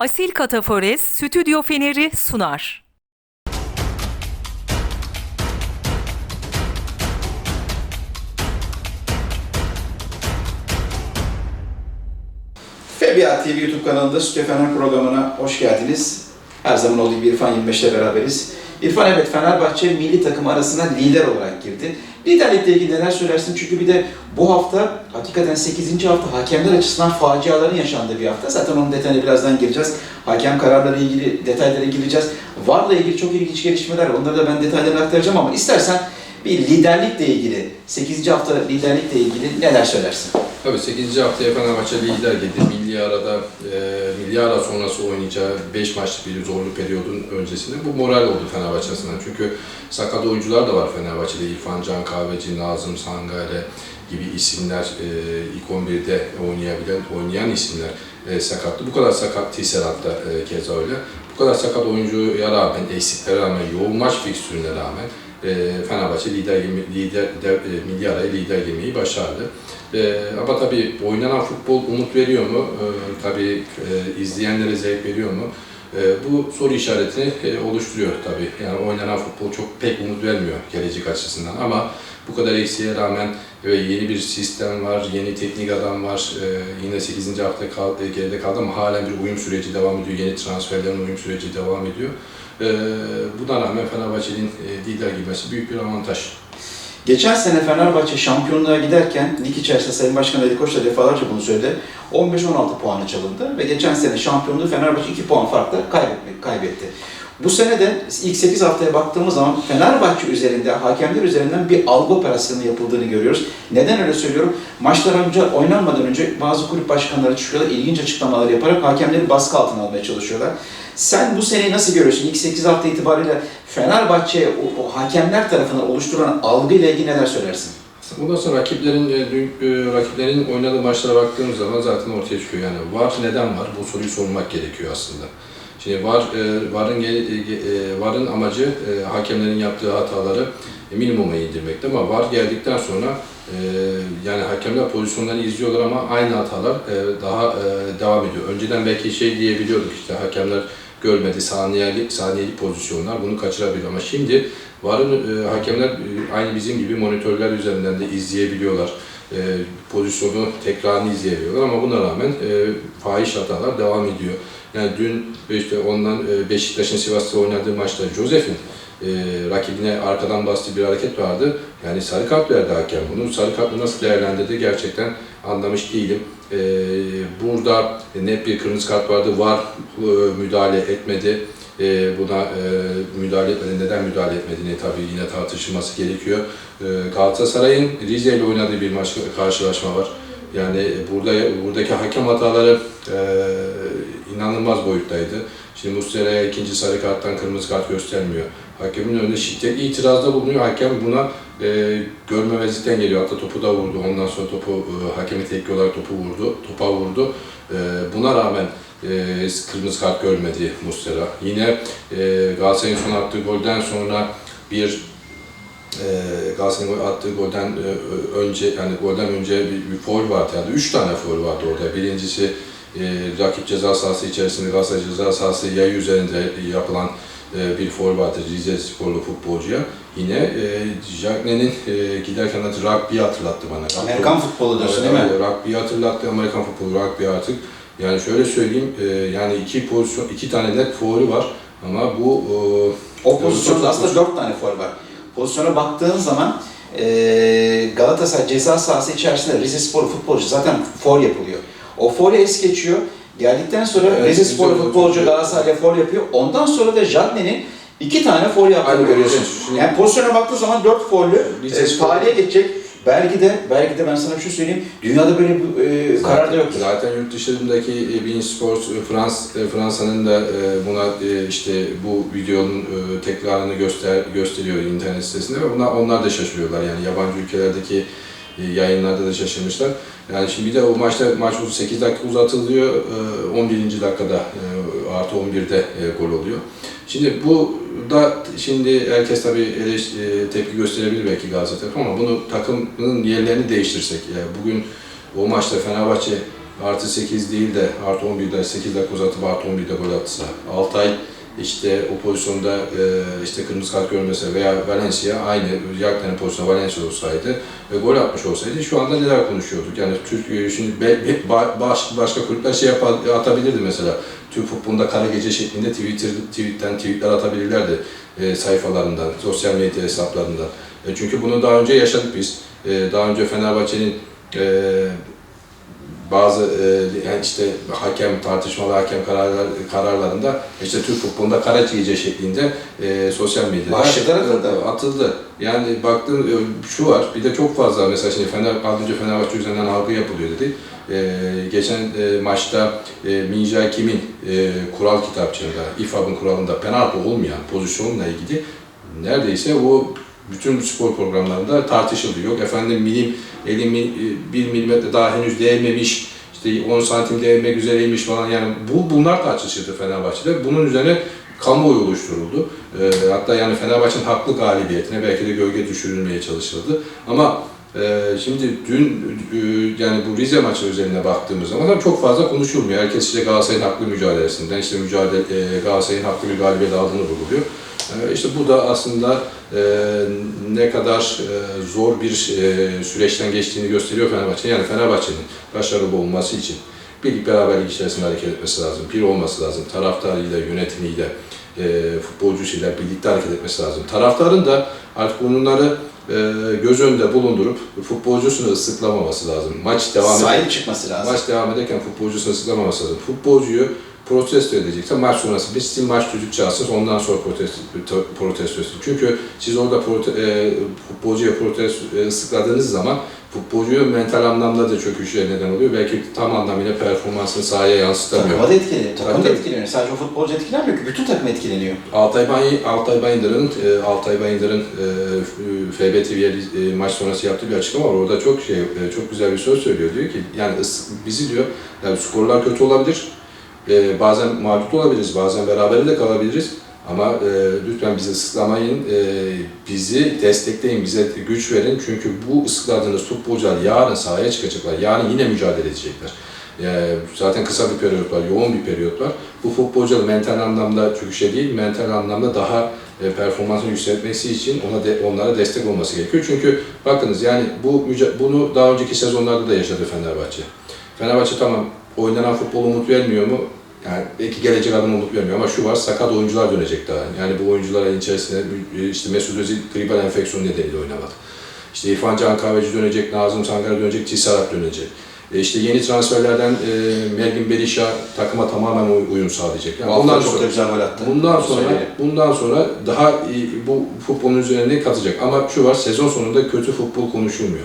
Asil Katafores Stüdyo Feneri sunar. FBA TV YouTube kanalında Stüdyo Fener programına hoş geldiniz. Her zaman olduğu gibi İrfan 25 ile beraberiz. İrfan evet Fenerbahçe milli takım arasına lider olarak girdi. Liderlikle ilgili neler söylersin? Çünkü bir de bu hafta hakikaten 8. hafta hakemler açısından faciaların yaşandığı bir hafta. Zaten onun detayına birazdan gireceğiz. Hakem kararları ilgili detaylara gireceğiz. VAR'la ilgili çok ilginç gelişmeler var. Onları da ben detaylarını aktaracağım ama istersen bir liderlikle ilgili, 8. hafta liderlikle ilgili neler söylersin? Tabii 8. haftaya Fenerbahçe lider geldi. Milli arada, e, milli ara sonrası oynayacağı 5 maçlık bir zorlu periyodun öncesinde bu moral oldu Fenerbahçe açısından. Çünkü sakat oyuncular da var Fenerbahçe'de. İrfan Can Kahveci, Nazım Sangare gibi isimler e, ilk 11'de oynayabilen, oynayan isimler e, sakattı. Bu kadar sakat Tisserant'ta e, keza öyle. Bu kadar sakat oyuncuya rağmen, eksiklere rağmen, yoğun maç fikstürüne rağmen e, Fenerbahçe lider, lider, de, e, milli araya lider girmeyi başardı. Ee, ama tabii oynanan futbol umut veriyor mu? Ee, tabii e, izleyenlere zevk veriyor mu? Ee, bu soru işaretini e, oluşturuyor tabii. Yani oynanan futbol çok pek umut vermiyor gelecek açısından ama bu kadar eksiğe rağmen ve yeni bir sistem var, yeni teknik adam var. Yine 8. hafta kal, e, geride kaldı ama halen bir uyum süreci devam ediyor. Yeni transferlerin uyum süreci devam ediyor. Ee, buna rağmen Fenerbahçe'nin e, lider girmesi büyük bir avantaj. Geçen sene Fenerbahçe şampiyonluğa giderken lig içerisinde Sayın Başkan Ali Koç da defalarca bunu söyledi. 15-16 puanı çalındı ve geçen sene şampiyonluğu Fenerbahçe 2 puan farkla kaybetmek, kaybetti. Bu sene de ilk 8 haftaya baktığımız zaman Fenerbahçe üzerinde, hakemler üzerinden bir algı operasyonu yapıldığını görüyoruz. Neden öyle söylüyorum? Maçlar önce oynanmadan önce bazı kulüp başkanları çıkıyorlar, ilginç açıklamalar yaparak hakemleri baskı altına almaya çalışıyorlar. Sen bu seneyi nasıl görüyorsun? İlk 8 hafta itibariyle Fenerbahçe o, o hakemler tarafından oluşturulan algıyla ilgili neler söylersin? Bundan sonra rakiplerin e, e, rakiplerin oynadığı maçlara baktığımız zaman zaten ortaya çıkıyor. Yani var neden var? Bu soruyu sormak gerekiyor aslında. Şimdi var e, varın e, e, varın amacı e, hakemlerin yaptığı hataları e, minimuma indirmekte ama var geldikten sonra e, yani hakemler pozisyonları izliyorlar ama aynı hatalar e, daha e, devam ediyor. Önceden belki şey diyebiliyorduk işte hakemler görmedi saniyelik saniyelik pozisyonlar bunu kaçırabiliyor ama şimdi varın e, hakemler e, aynı bizim gibi monitörler üzerinden de izleyebiliyorlar. E, pozisyonu tekrarını izleyebiliyorlar ama buna rağmen e, fahiş hatalar devam ediyor. Yani dün işte ondan e, Beşiktaş'ın Sivas'ta oynadığı maçta Josef'in e, rakibine arkadan bastığı bir hareket vardı. Yani sarı kart verdi hakem. Bunu sarı kartla nasıl değerlendirdi gerçekten anlamış değilim. E, burada net bir kırmızı kart vardı. Var e, müdahale etmedi. E, buna e, müdahale etmedi. Neden müdahale etmediğini tabii yine tartışılması gerekiyor. E, Galatasaray'ın Rize ile oynadığı bir maç karşılaşma var. Yani burada buradaki hakem hataları e, inanılmaz boyuttaydı. Şimdi Muslera'ya ikinci sarı karttan kırmızı kart göstermiyor. Hakemin önünde şiddetli itirazda bulunuyor. Hakem buna e, görmemezlikten geliyor. Hatta topu da vurdu. Ondan sonra topu e, hakemi tepki olarak topu vurdu. Topa vurdu. E, buna rağmen e, kırmızı kart görmedi Muslera. Yine e, Galatasaray'ın son attığı golden sonra bir e, Galatasaray'ın attığı golden e, önce yani golden önce bir, bir foul vardı yani üç tane foul vardı orada. Birincisi e, rakip ceza sahası içerisinde Galatasaray ceza sahası yayı üzerinde yapılan e, bir foul vardı Rize sporlu futbolcuya. Yine e, Jagne'nin e, giderken de rugby'yi hatırlattı bana. Amerikan futbolu diyorsun değil mi? Rugby'yi hatırlattı Amerikan futbolu rugby artık. Yani şöyle söyleyeyim e, yani iki pozisyon iki tane net foul'ü var ama bu e, O pozisyonda aslında 4 tane foul var. Pozisyona baktığın zaman eee Galatasaray ceza sahası içerisinde Rize Spor futbolcu zaten foul yapılıyor. O foul'ü es geçiyor. Geldikten sonra Evet, Rize Spor güzel futbolcu tutuyor. Galatasaray'a foul yapıyor. Ondan sonra da Jadne'nin iki tane foul yaptığını Aynen, görüyorsun. evet. Şimdi- Yani pozisyona baktığın zaman 4 foul'ü Rize e, tarihe geçecek. Belki de belki de ben sana bir şey söyleyeyim. Dünyada böyle bir e, karar da yoktur. Zaten yurt dışındaki e, Bein Sports e, Frans e, Fransa'nın da e, buna e, işte bu videonun e, tekrarını göster gösteriyor internet sitesinde ve buna onlar da şaşırıyorlar. Yani yabancı ülkelerdeki yayınlarda da şaşırmışlar. Yani şimdi bir de o maçta maç 8 dakika uzatılıyor. e, 11. dakikada e, artı 11'de e, gol oluyor. Şimdi bu da şimdi herkes tabii e, tepki gösterebilir belki Galatasaray ama bunu takımın yerlerini değiştirsek yani bugün o maçta Fenerbahçe artı 8 değil de artı 11'de 8 dakika uzatıp artı 11'de gol atsa, Altay işte o pozisyonda e, işte kırmızı kart görmese veya Valencia aynı Yaklan'ın pozisyonu Valencia olsaydı ve gol atmış olsaydı şu anda neler konuşuyorduk? Yani Türk şimdi be, hep ba- baş, başka kulüpler şey yapa- atabilirdi mesela. Türk futbolunda kara gece şeklinde Twitter, tweetten tweetler atabilirlerdi e, sayfalarından, sosyal medya hesaplarından. E, çünkü bunu daha önce yaşadık biz. E, daha önce Fenerbahçe'nin e, bazı e, yani işte hakem tartışmalı hakem kararlar, kararlarında işte Türk futbolunda kara gece şeklinde e, sosyal medyada Başlıklar atıldı. atıldı. Yani baktığın e, şu var, bir de çok fazla mesela şimdi Fener, az önce Fenerbahçe üzerinden algı yapılıyor dedi. E, geçen e, maçta e, Minja Kim'in e, kural kitapçığında, İFAB'ın kuralında penaltı olmayan pozisyonla ilgili neredeyse o bütün spor programlarında tartışıldı. Yok efendim milim, 50 mil, 1 milimetre daha henüz değmemiş, işte 10 santim değmek üzereymiş falan yani bu bunlar tartışıldı Fenerbahçe'de. Bunun üzerine kamuoyu oluşturuldu. Ee, hatta yani Fenerbahçe'nin haklı galibiyetine belki de gölge düşürülmeye çalışıldı. Ama e, şimdi dün e, yani bu Rize maçı üzerine baktığımız zaman çok fazla konuşulmuyor. Herkes işte Galatasaray'ın haklı mücadelesinden, işte mücadele e, Galatasaray'ın haklı bir galibiyet aldığını vurguluyor. E, işte bu da aslında e, ne kadar e, zor bir e, süreçten geçtiğini gösteriyor Fenerbahçe. Yani Fenerbahçe'nin başarılı olması için birlik beraberlik içerisinde hareket etmesi lazım. Bir olması lazım. Taraftarıyla, yönetimiyle, futbolcusuyla birlikte hareket etmesi lazım. Taraftarın da artık bunları göz önünde bulundurup futbolcusunu ıslıklamaması lazım. Maç devam ederken, çıkması lazım. maç devam ederken futbolcusunu ıslıklamaması lazım. Futbolcuyu protesto edecekse maç sonrası bir sizin maç düdük çalsın ondan sonra protesto, protesto etsin. Çünkü siz orada prote, e, futbolcuya protesto e, ıslıkladığınız zaman futbolcuyu mental anlamda da çöküşe neden oluyor. Belki tam anlamıyla performansını sahaya yansıtamıyor. Takıma da etkileniyor. Takım da etkileniyor. Sadece o futbolcu etkilenmiyor ki. Bütün takım etkileniyor. Altay, Bay, Altay Bayındır'ın e, Altay Bayındır'ın e, FB TV'ye e, maç sonrası yaptığı bir açıklama var. Orada çok şey e, çok güzel bir söz söylüyor. Diyor ki yani bizi diyor yani skorlar kötü olabilir. E, bazen mağlup olabiliriz, bazen berabere de kalabiliriz. Ama e, lütfen bizi ıslıklamayın, e, bizi destekleyin, bize güç verin. Çünkü bu ıslıkladığınız futbolcular yarın sahaya çıkacaklar, yarın yine mücadele edecekler. E, zaten kısa bir periyot var, yoğun bir periyot var. Bu futbolcular mental anlamda çöküşe değil, mental anlamda daha e, performansını yükseltmesi için ona de, onlara destek olması gerekiyor. Çünkü bakınız yani bu bunu daha önceki sezonlarda da yaşadı Fenerbahçe. Fenerbahçe tamam oynanan futbol umut vermiyor mu? Yani belki gelecek adına umut vermiyor ama şu var sakat oyuncular dönecek daha. Yani bu oyuncuların içerisinde e, işte Mesut Özil gribal enfeksiyon nedeniyle oynamadı. İşte İrfan Can Kahveci dönecek, Nazım Sangare dönecek, Tisarap dönecek. E işte yeni transferlerden e, Melvin Berisha takıma tamamen uy- uyum sağlayacak. Yani Bundan çok sonra da güzel gol attı. Bundan sonra bundan sonra daha iyi, bu futbolun üzerine katacak. Ama şu var sezon sonunda kötü futbol konuşulmuyor.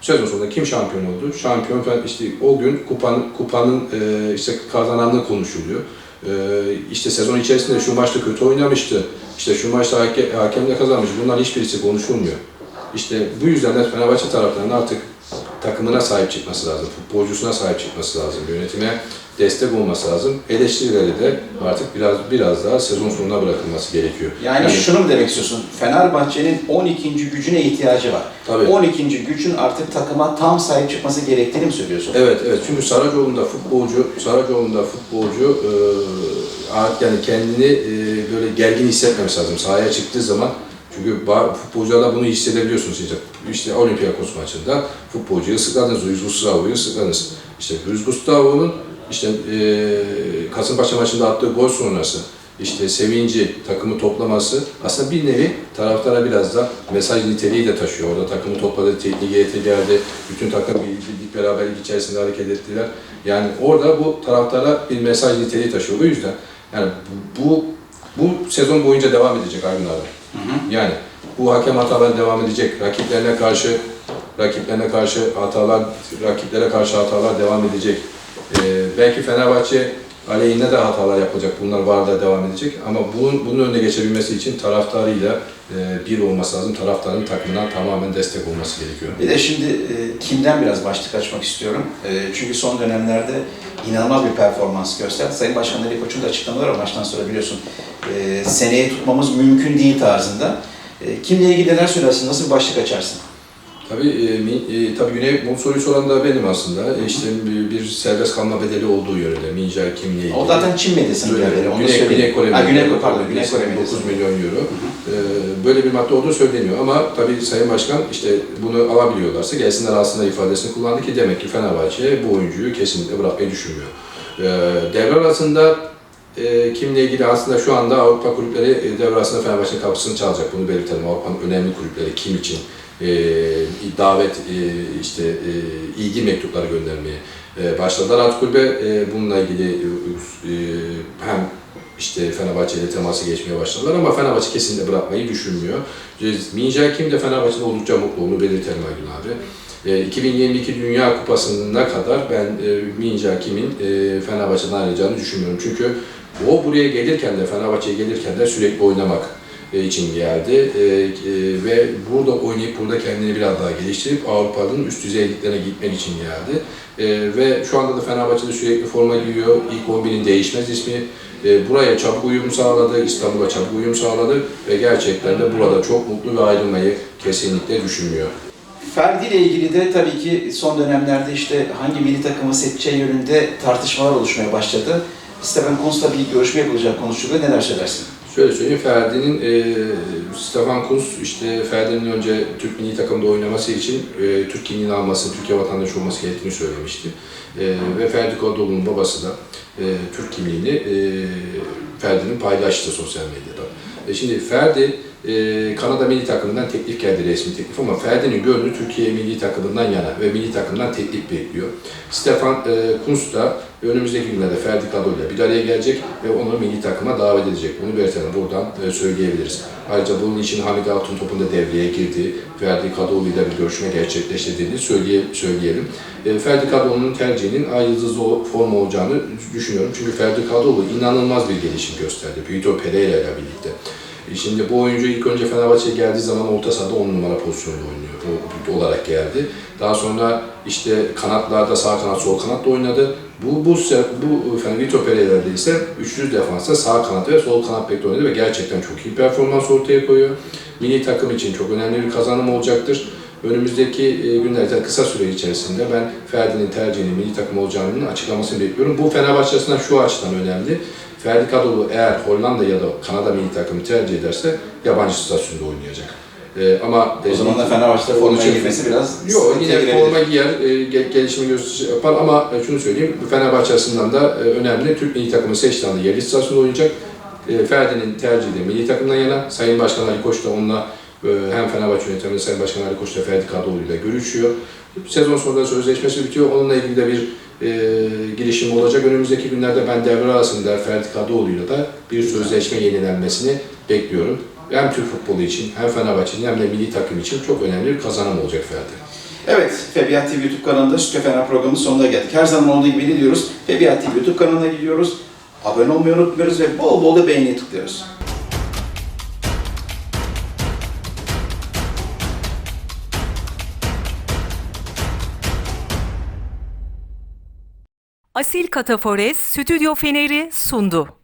Sezon sonunda kim şampiyon oldu? Şampiyon falan işte o gün kupanın kupanın e, işte kazananlığı konuşuluyor. E, işte sezon içerisinde şu maçta kötü oynamıştı. İşte şu maçta hake, hakemle kazanmış. Bunlar hiçbirisi konuşulmuyor. İşte bu yüzden de Fenerbahçe taraftarının artık takımına sahip çıkması lazım, futbolcusuna sahip çıkması lazım, yönetime destek olması lazım. Eleştirileri de artık biraz biraz daha sezon sonuna bırakılması gerekiyor. Yani, şunu mu demek istiyorsun? Fenerbahçe'nin 12. gücüne ihtiyacı var. Tabii. 12. gücün artık takıma tam sahip çıkması gerektiğini mi söylüyorsun? Evet, evet. Çünkü Saracoğlu'nda futbolcu, Saracoğlu'nda futbolcu e, yani kendini e, böyle gergin hissetmemesi lazım. Sahaya çıktığı zaman çünkü futbolcularda bunu hissedebiliyorsunuz işte. İşte Olympiakos maçında futbolcuyu ıslıkladınız, Luis Gustavo'yu ıslıkladınız. İşte Luis Gustavo'nun işte e, Kasımpaşa maçında attığı gol sonrası işte sevinci, takımı toplaması aslında bir nevi taraftara biraz da mesaj niteliği de taşıyor. Orada takımı topladı, teknik heyeti geldi, bütün takım bir birlik beraberlik içerisinde hareket ettiler. Yani orada bu taraftara bir mesaj niteliği taşıyor. O yüzden yani bu bu sezon boyunca devam edecek Aygün abi. Yani bu hakem hataları devam edecek. Rakiplerine karşı rakiplerine karşı hatalar, rakiplere karşı hatalar devam edecek. Ee, belki Fenerbahçe aleyhine de hatalar yapacak. Bunlar var da devam edecek. Ama bunun, bunun önüne geçebilmesi için taraftarıyla e, bir olması lazım. Taraftarın takımına tamamen destek olması gerekiyor. Bir de şimdi e, kimden biraz başlık açmak istiyorum. E, çünkü son dönemlerde inanılmaz bir performans gösterdi. Sayın Başkan Ali Koç'un da açıklamaları var maçtan sonra biliyorsun. E, seneye tutmamız mümkün değil tarzında. E, kimle ilgili neler söylersin? Nasıl bir başlık açarsın? Tabii, e, e, tabii Güney bu soruyu soran da benim aslında. E, işte bir, bir serbest kalma bedeli olduğu yönünde Mincer kimliği ilgili. O zaten Çin medyasının haberi. Onu Güney. Güney Kore Ha, Güney Kore, medyası, pardon, Güney Kore 9 medyası. milyon euro. E, böyle bir madde olduğu söyleniyor ama tabii Sayın Başkan işte bunu alabiliyorlarsa gelsinler aslında ifadesini kullandı ki demek ki Fenerbahçe bu oyuncuyu kesinlikle bırakmayı düşünmüyor. E, devre arasında e, kimle ilgili aslında şu anda Avrupa kulüpleri e, devre arasında Fenerbahçe'nin kapısını çalacak. Bunu belirtelim. Avrupa'nın önemli kulüpleri kim için e, davet e, işte e, ilgi mektupları göndermeye e, başladılar. Artık kulübe e, bununla ilgili e, e, hem işte Fenerbahçe ile teması geçmeye başladılar ama Fenerbahçe kesinlikle bırakmayı düşünmüyor. Mincer Kim de Fenerbahçe'de oldukça mutlu, onu belirtelim Aygün abi. E, 2022 Dünya Kupası'na kadar ben e, Mincer Kim'in e, Fenerbahçe'den ayrılacağını düşünmüyorum. Çünkü o buraya gelirken de, Fenerbahçe'ye gelirken de sürekli oynamak e, için geldi E, e, ve burada oynayıp burada kendini biraz daha geliştirip Avrupa'nın üst düzey liglerine gitmek için geldi. E, ve şu anda da Fenerbahçe'de sürekli forma giyiyor. İlk 11'in değişmez ismi. E, buraya çabuk uyum sağladı, İstanbul'a çabuk uyum sağladı ve gerçekten de burada çok mutlu ve ayrılmayı kesinlikle düşünmüyor. Ferdi ile ilgili de tabii ki son dönemlerde işte hangi milli takımı seçeceği yönünde tartışmalar oluşmaya başladı. Stefan Kuntz'la bir görüşme yapılacak konuşuluyor. Neler söylersin? Şöyle söyleyeyim, Ferdi'nin, e, Stefan Kuntz işte Ferdi'nin önce Türk milli takımda oynaması için e, Türk kimliğini alması, Türkiye vatandaşı olması gerektiğini söylemişti. E, ve Ferdi Kadıoğlu'nun babası da e, Türk kimliğini e, Ferdi'nin paylaştı sosyal medyada. E, şimdi Ferdi e, Kanada milli takımından teklif geldi resmi teklif ama Ferdi'nin gönlü Türkiye milli takımından yana ve milli takımdan teklif bekliyor. Stefan e, Kuntz da önümüzdeki günlerde Ferdi ile bir araya gelecek ve onu milli takıma davet edecek. Bunu belirtelim buradan e, söyleyebiliriz. Ayrıca bunun için Hamid Altıntop'un da devreye girdiği, Ferdi Kadıoğlu ile bir görüşme gerçekleştirdiğini söyleye, söyleyelim. E, Ferdi Kadıoğlu'nun tercihinin ay yıldızlı o- form olacağını düşünüyorum. Çünkü Ferdi Kadıoğlu inanılmaz bir gelişim gösterdi. Vitor Pereira ile birlikte. E, Şimdi bu oyuncu ilk önce Fenerbahçe'ye geldiği zaman orta sahada 10 numara pozisyonda oynuyor o- olarak geldi. Daha sonra işte kanatlarda sağ kanat sol kanat da oynadı. Bu bu bu efendim Vitor Pereira'da ise üçlü defansta sağ kanat ve sol kanat bekle oynadı ve gerçekten çok iyi performans ortaya koyuyor. Milli takım için çok önemli bir kazanım olacaktır. Önümüzdeki e, günlerde kısa süre içerisinde ben Ferdi'nin tercihinin milli takım olacağının açıklamasını bekliyorum. Bu Fenerbahçe açısından şu açıdan önemli. Ferdi Kadıoğlu eğer Hollanda ya da Kanada milli takımı tercih ederse yabancı statüsünde oynayacak. E, ama O zaman da Fenerbahçe'de için- girmesi biraz Yok yine forma giyer, e, ge- gelişimi göster yapar ama e, şunu söyleyeyim, Fenerbahçe açısından da e, önemli. Türk milli takımı seçtiği anda yerli istasyonda oynayacak. E, Ferdi'nin tercihi de milli takımdan yana. Sayın Başkan Ali Koç da onunla hem Fenerbahçe yönetiminde Sayın Başkan Ali Koç da Ferdi Kadıoğlu ile görüşüyor. Sezon sonunda sözleşmesi bitiyor. Onunla ilgili de bir e, girişim olacak. Önümüzdeki günlerde ben devre arasında Ferdi Kadıoğlu'yla da bir sözleşme yenilenmesini bekliyorum. Hem Türk futbolu için hem Fenerbahçe'nin hem de milli takım için çok önemli bir kazanım olacak Ferdi. Evet, Febiyat TV YouTube kanalında Sütü Fener programının sonuna geldik. Her zaman olduğu gibi ne diyoruz? Febiyat TV YouTube kanalına gidiyoruz. Abone olmayı unutmuyoruz ve bol bol da beğeniye tıklıyoruz. Asil Katafores Stüdyo Feneri sundu.